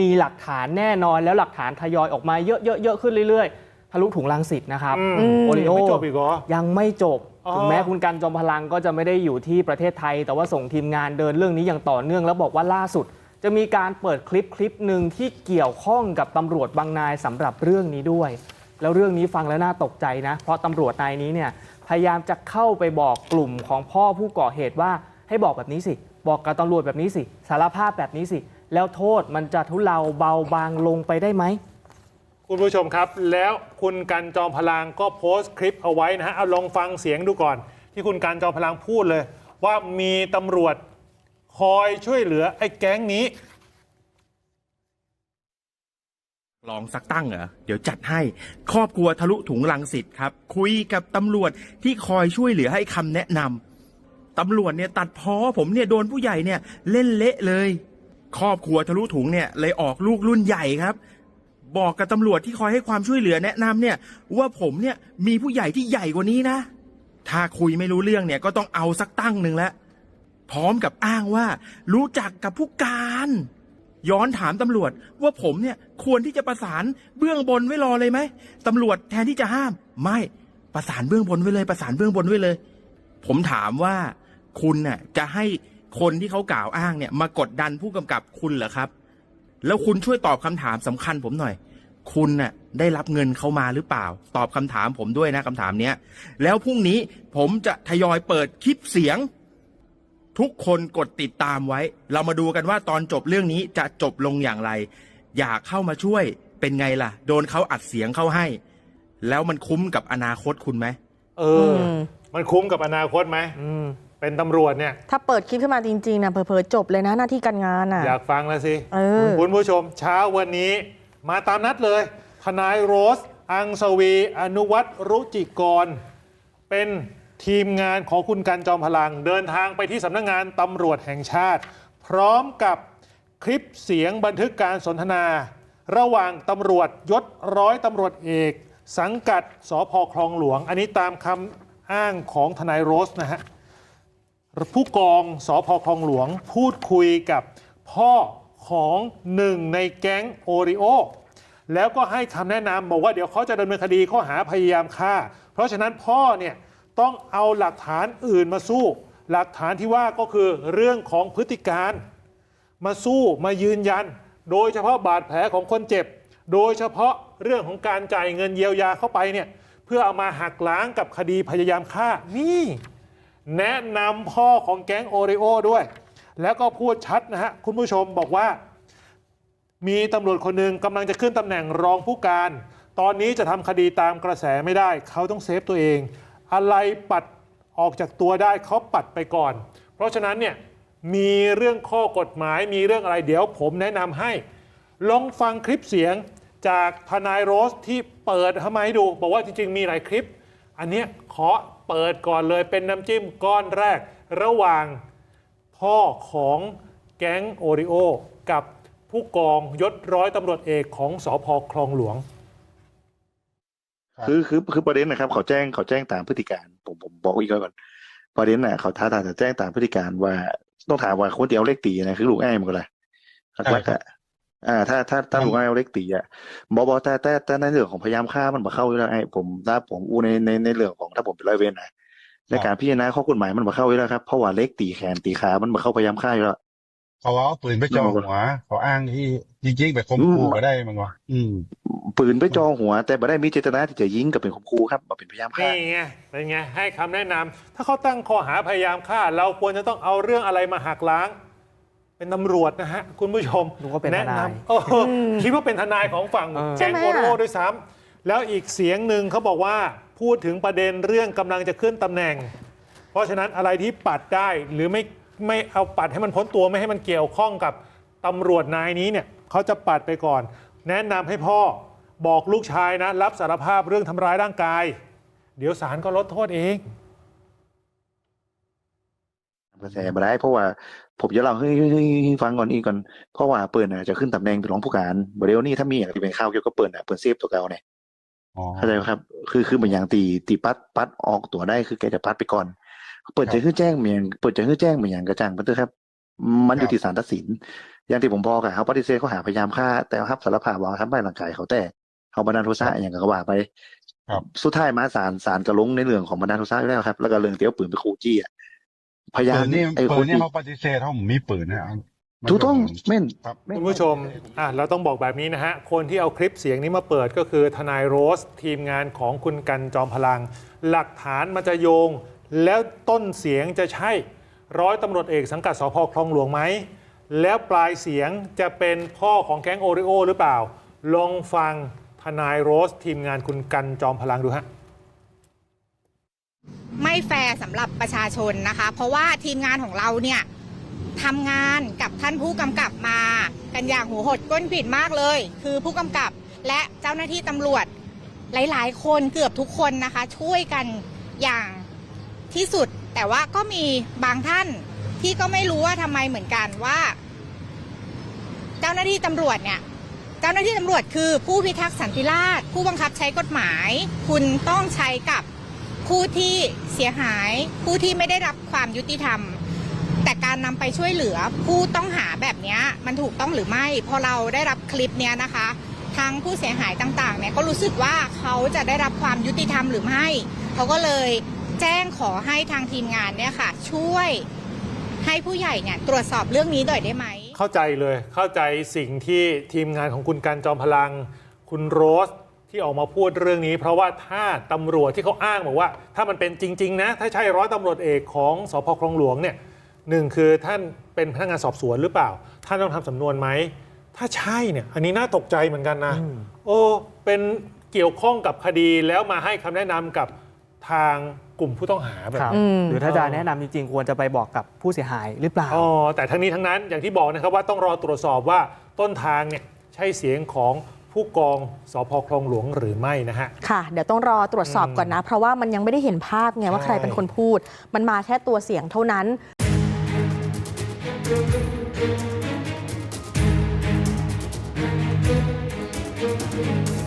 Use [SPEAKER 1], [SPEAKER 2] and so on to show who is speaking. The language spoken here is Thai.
[SPEAKER 1] มีหลักฐานแน่นอนแล้วหลักฐานทยอยออกมาเยอะๆๆขึ้นเรื่อยๆทะลุถุงลังสิตนะครับ
[SPEAKER 2] อืม
[SPEAKER 3] อืม
[SPEAKER 1] โอริโอ
[SPEAKER 2] ไม่จบอีกเหรอ
[SPEAKER 1] ยังไม่จบ
[SPEAKER 2] อ๋อ
[SPEAKER 1] ถึงแม้คุณกันจอมพลังก็จะไม่ได้อยู่ที่ประเทศไทย แต่ว่าส่งทีมงานเดินเรื่องนี้อย่างต่อเนื่องแล้วบอกว่าล่าสุด จะมีการเปิดคลิปคลิปหนึ่งที่เกี่ยวข้องกับตำรวจบางนายสำหรับเรื่องนี้ด้วย แล้วเรื่องนี้ฟังแล้วน่าตกใจนะ เพราะตำรวจนายนี้เนี่ยพยายามจะเข้าไปบอกกลุ่มของพ่อผู้ก่อเหตุว่าให้บอกแบบนี้สิ บอกกับตำรวจแบบนี้สิ สารภาพแบบนี้สิ แล้วโทษมันจะทุเลาเบาบางลงไปได้ไหม
[SPEAKER 2] คุณผู้ชมครับ แล้วคุณกันจอมพลังก็โพสต์คลิปเอาไว้นะฮะเอาลองฟังเสียงดูก่อน ที่คุณกันจอมพลังพูดเลย ว่ามีตำรวจคอยช่วยเหลือไอ้แก๊งนี้
[SPEAKER 4] ลองสักตั้งเหรอ เดี๋ยวจัดให้ ครอบครัวทะลุถุงลังสิตครับ คุยกับตำรวจที่คอยช่วยเหลือให้คำแนะนำตำรวจเนี่ยตัดพ้อผมเนี่ยโดนผู้ใหญ่เนี่ยเล่นเละเลย ครอบครัวทะลุถุงเนี่ยเลยออกลูกรุ่นใหญ่ครับ บอกกับตำรวจที่คอยให้ความช่วยเหลือแนะนำเนี่ย ว่าผมเนี่ยมีผู้ใหญ่ที่ใหญ่กว่านี้นะ ถ้าคุยไม่รู้เรื่องเนี่ยก็ต้องเอาสักตั้งหนึ่งแล้วพร้อมกับอ้างว่า รู้จักกับผู้การ ย้อนถามตำรวจว่าผมเนี่ยควรที่จะประสานเบื้องบนไว้รอเลยไหมตำรวจแทนที่จะห้าม ไม่ประสานเบื้องบนไว้เลย ประสานเบื้องบนไว้เลย ผมถามว่าคุณน่ะจะให้ คนที่เขากล่าวอ้างเนี่ย มากดดันผู้กำกับคุณเหรอครับ แล้วคุณช่วยตอบคำถามสำคัญผมหน่อย คุณน่ะได้รับเงินเขามาหรือเปล่า ตอบคำถามผมด้วยนะคำถามเนี้ยแล้วพรุ่งนี้ผมจะทยอยเปิดคลิปเสียง ทุกคนกดติดตามไว้ เรามาดูกันว่าตอนจบเรื่องนี้จะจบลงอย่างไร อยากเข้ามาช่วยเป็นไงล่ะ โดนเขาอัดเสียงเข้าให้ แล้วมันคุ้มกับอนาคตคุณไหม
[SPEAKER 2] เอออ
[SPEAKER 3] ม
[SPEAKER 2] มันคุ้มกับอนาคตไหม
[SPEAKER 1] อืม
[SPEAKER 2] เป็นตำรวจเนี่ย
[SPEAKER 3] ถ้าเปิดคลิปขึ้นมาจริงๆนะเผลอๆจบเลยนะหน้าที่การงานอะ
[SPEAKER 2] อยากฟังแล้วสิ
[SPEAKER 3] เออ
[SPEAKER 2] คุณผู้ชมเช้าวันนี้มาตามนัดเลย ทนายโรส อังสวี อนุวัตรรุจิกร เป็นทีมงานของคุณกันจอมพลัง เดินทางไปที่สำนักงงานตำรวจแห่งชาติ พร้อมกับคลิปเสียงบันทึกการสนทนา ระหว่างตำรวจยศร้อยตำรวจเอก สังกัดสพคลองหลวง อันนี้ตามคำอ้างของทนายโรสนะฮะ ผู้กองสอพคลองหลวงพูดคุยกับพ่อของหนึ่งในแก๊งโอริโอแล้วก็ให้คำแนะนำบอกว่าเดี๋ยวเขาจะดำเนินคดีข้อหาพยายามฆ่า เพราะฉะนั้นพ่อเนี่ยต้องเอาหลักฐานอื่นมาสู้ หลักฐานที่ว่าก็คือเรื่องของพฤติการ มาสู้มายืนยัน โดยเฉพาะบาดแผลของคนเจ็บ โดยเฉพาะเรื่องของการจ่ายเงินเยียวยาเข้าไปเนี่ยเพื่อเอามาหักล้างกับคดีพยายามฆ่านี่ แนะนำพ่อของแก๊งโอริโอด้วย แล้วก็พูดชัดนะฮะ คุณผู้ชมบอกว่า มีตำรวจคนหนึ่งกำลังจะขึ้นตำแหน่งรองผู้การ ตอนนี้จะทำคดีตามกระแสไม่ได้ เขาต้องเซฟตัวเอง อะไรปัดออกจากตัวได้เขาปัดไปก่อน เพราะฉะนั้นเนี่ยมีเรื่องข้อกฎหมายมีเรื่องอะไรเดี๋ยวผมแนะนำให้ ลองฟังคลิปเสียงจากทนายโรสที่เปิดทำไมาให้ดู บอกว่าจริง ๆ มีหลายคลิป อันนี้ขอ เปิดก่อนเลยเป็นน้ำจิ้มก้อนแรก ระหว่างพ่อของแก๊งโอริโอ กับผู้กองยศร้อยตำรวจเอกของสอพคลองหลวง
[SPEAKER 5] คือคือคือประเด็นนะครับ เขาแจ้งเขาแจ้งตามพฤติการ ผมผมบอกอีกก่อนประเด็นน่ะเขาท้าทายจะแจ้งตามพฤติการว่าต้องถามว่าคนที่เอาเลขตีนะคือลูกไอ้มันก็เลยหลักๆอะ อ่าถ้าถ้าถ้าลูกไอ้เอาเลขตีอะบอบอแต่แต่แต่ในเรื่องของพยายามฆ่ามันมาเข้าอยู่แล้วไอ้ผมถ้าผมอู้ในในในเรื่องของถ้าผมเป็นร้อยเวรนะในการพิจารณาข้อกฎหมายมันมาเข้าอยู่แล้วครับเพราะว่าเลขตีแขนตีขา มันมาเข้าพยายามฆ่าอยู่แล้ว
[SPEAKER 6] เขาเอาปืนไปจ่อหัวเขาอ้างที่จริงๆไปข่มขู่ก็ได้มั้งวะอืม
[SPEAKER 5] ปืนไปจอหัว แต่ไม่ได้มีเจตนาที่จะยิงกับเป็นข่มขู่ครับมาเป็นพยายามฆ่า
[SPEAKER 2] นี่ไงเป็นไงให้คำแนะนำถ้าเขาตั้งข้อหาพยายามฆ่า เราควรจะต้องเอาเรื่องอะไรมาหักล้าง เป็นตำรวจนะฮะคุณผู้ชม
[SPEAKER 1] นึกว่าเป็นทนาย
[SPEAKER 2] แะำเออคิดว่าเป็นทนายของฝั่ง
[SPEAKER 1] เออ
[SPEAKER 2] แก๊ง
[SPEAKER 3] ใช่ไหม
[SPEAKER 2] โอริโอ
[SPEAKER 3] อะ
[SPEAKER 2] ด้วยซ้ำแล้วอีกเสียงหนึ่งเขาบอกว่าพูดถึงประเด็นเรื่องกำลังจะขึ้นตำแหน่ง เพราะฉะนั้นอะไรที่ปัดได้หรือไม่ไม่เอาปัดให้มันพ้นตัวไม่ให้มันเกี่ยวข้องกับตำรวจนายนี้เนี่ยเขาจะปัดไปก่อน แนะนำให้พ่อบอกลูกชายนะ รับสารภาพเรื่องทำร้ายร่างกาย เดี๋ยวศาลก็ลดโทษเอง
[SPEAKER 5] กระแสมาได้เพราะว่า ผมจะเล่าให้ให้ให้ให้ฟังก่อนอีกก่อนเพราะว่าเปิดน่ะจะขึ้นตำแหน่งเป็นรองผู้การบริเวณนี้ถ้ามีอย่างที่เป็นข่าวเกี่ยวกับเปิดน่ะเปิดเซฟตัวเก่าเนี่ย
[SPEAKER 6] อ๋อ
[SPEAKER 5] เข้าใจไหมครับ คือคือเหมือนอย่างตีตีปัดปัดออกตัวได้คือแกจะปัดไปก่อน เปิดจะขึ้นแจ้งเหมือนเปิดจะขึ้นแจ้งเหมือนอย่างกระจ่างไปเถอะครับ มันอ
[SPEAKER 6] ครั
[SPEAKER 5] ยู่
[SPEAKER 6] บ
[SPEAKER 5] ที่ศาลตัดสิน อย่างที่ผมบอกอะเขาปฏิเสธเขาหาพยายามฆ่าแต่เขารับสารภาพว่าทำร้ายร่างกายเขาแต่เขาบันดาลโทสะอย่างก็ว่าไป
[SPEAKER 6] ครับ
[SPEAKER 5] สุดท้ายมาศาลศาลก็ลงในเรื่องของบันดาลโทสะอยู่แล้วครับ แล้วก็เรื่องเตี้ยวปืนไปขู่จี้อะ พยายา
[SPEAKER 6] ปื
[SPEAKER 5] ม
[SPEAKER 6] นนี่
[SPEAKER 5] ไอ้
[SPEAKER 6] ปื
[SPEAKER 5] คนน
[SPEAKER 6] นี่
[SPEAKER 5] ที่
[SPEAKER 6] เขาปฏิเสธเขาผมมีปืนนะมัน
[SPEAKER 5] ถูกต้อง
[SPEAKER 6] ก็
[SPEAKER 5] แม่น
[SPEAKER 6] ครับ
[SPEAKER 2] คุณผู้ชมอะเราต้องบอกแบบนี้นะฮะ คนที่เอาคลิปเสียงนี้มาเปิดก็คือทนายโรส ทีมงานของคุณกันจอมพลัง หลักฐานมันจะโยง แล้วต้นเสียงจะใช่ร้อยตำรวจเอกสังกัดสพคลองหลวงไหม แล้วปลายเสียงจะเป็นพ่อของแก๊งโอริโอหรือเปล่า ลองฟังทนายโรส ทีมงานคุณกันจอมพลังดูฮะ
[SPEAKER 7] ไม่แฟร์สำหรับประชาชนนะคะ เพราะว่าทีมงานของเราเนี่ยทำงานกับท่านผู้กำกับมา กันอย่างหัวหดก้นผิดมากเลย คือผู้กำกับและเจ้าหน้าที่ตำรวจหลาย ๆ คนเกือบทุกคนนะคะ ช่วยกันอย่างที่สุด แต่ว่าก็มีบางท่านที่ก็ไม่รู้ว่าทำไมเหมือนกันว่า เจ้าหน้าที่ตำรวจเนี่ยเจ้าหน้าที่ตำรวจคือผู้พิทักษ์สันติราษฎร์ผู้บังคับใช้กฎหมาย คุณต้องใช้กับ ผู้ที่เสียหาย ผู้ที่ไม่ได้รับความยุติธรรม แต่การนำไปช่วยเหลือผู้ต้องหาแบบนี้มันถูกต้องหรือไม่พอเราได้รับคลิปเนี้ยนะคะทั้งผู้เสียหายต่างๆเนี่ยก็รู้สึกว่าเขาจะได้รับความยุติธรรมหรือไม่เขาก็เลยแจ้งขอให้ทางทีมงานเนี่ยค่ะ ช่วยให้ผู้ใหญ่เนี่ยตรวจสอบเรื่องนี้หน่อยได้ไหม
[SPEAKER 2] เข้าใจเลยเข้าใจสิ่งที่ทีมงานของคุณการจอมพลัง คุณโรส ที่ออกมาพูดเรื่องนี้ เพราะว่าถ้าตำรวจที่เขาอ้างบอกว่า ถ้ามันเป็นจริง ๆ นะ ถ้าใช่ร้อยตำรวจเอกของสพคลองหลวงเนี่ยหนึ่งคือท่านเป็นพนักงานสอบสวนหรือเปล่า ท่านต้องทำสำนวนไหม ถ้าใช่เนี่ย อันนี้น่าตกใจเหมือนกันนะ โอ้เป็นเกี่ยวข้องกับคดีแล้วมาให้คำแนะนำกับทางกลุ่มผู้ต้องหาแบบ
[SPEAKER 1] ครับ
[SPEAKER 2] นี้
[SPEAKER 3] ม
[SPEAKER 1] หรือถ้าจะแนะนำจริง ๆ ควรจะไปบอกกับผู้เสียหายหรือเปล่า
[SPEAKER 2] อ๋อแต่ทั้งนี้ทั้งนั้นอย่างที่บอกนะครับว่าต้องรอตรวจสอบว่าต้นทางเนี่ยใช่เสียงของ ผู้กองสพคลองหลวงหรือไม่นะฮะ
[SPEAKER 3] ค่ะ เดี๋ยวต้องรอตรวจสอบก่อนนะ เพราะว่ามันยังไม่ได้เห็นภาพไงว่า
[SPEAKER 2] ใค
[SPEAKER 3] รเป็นคนพูด มันมาแค่ตัวเสียงเท่านั้น Thank you.